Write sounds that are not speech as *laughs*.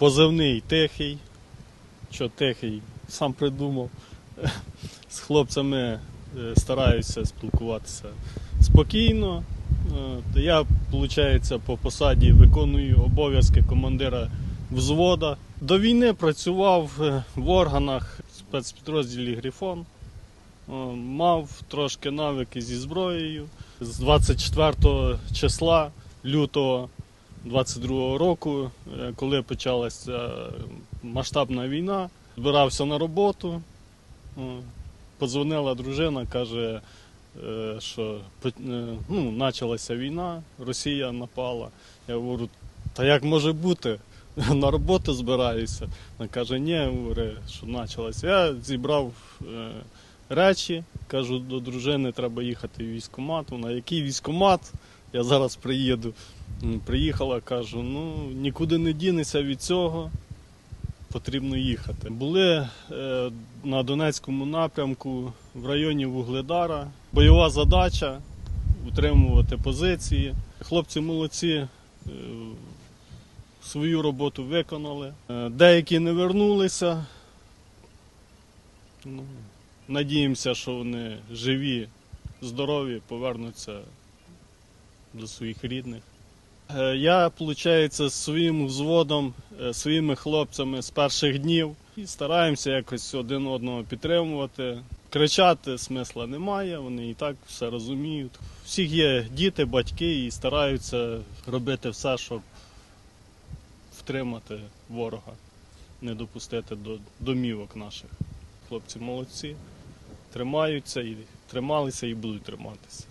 Позивний тихий. Що тихий, сам придумав. З хлопцями е, стараюся спілкуватися спокійно. Е, Я, виходить, по посаді виконую обов'язки командира взвода. До війни працював е, в органах спецпідрозділі Грифон. Мав трошки навики зі зброєю. З 24 числа лютого 22 року, е, коли почалася масштабна війна, збирався на роботу. Подзвонила дружина, каже, е, що е, ну, почалася війна, Росія напала. Я говорю, та як може бути? *laughs* На роботу збираюся. Вона каже, ні, говорить, що почалася. Я зібрав речі, кажу до дружини, треба їхати в військкомат. Вона, який військкомат? Я зараз приїду. Приїхала, кажу, ну нікуди не дінеться від цього. Потрібно їхати. Були е, на Донецькому напрямку в районі Вугледара. Бойова задача утримувати позиції. Хлопці молодці е, свою роботу виконали. Е, деякі не вернулися. Ну, надіємося, що вони живі, здорові, повернуться до своїх рідних. Е, Я, виходить, з своїм взводом, е, своїми хлопцями з перших днів і стараємося якось один одного підтримувати. Кричати смисла немає, вони і так все розуміють. Всіх є діти, батьки і стараються робити все, щоб втримати ворога, не допустити до домівок наших. Хлопці молодці, тримаються і трималися і будуть триматися.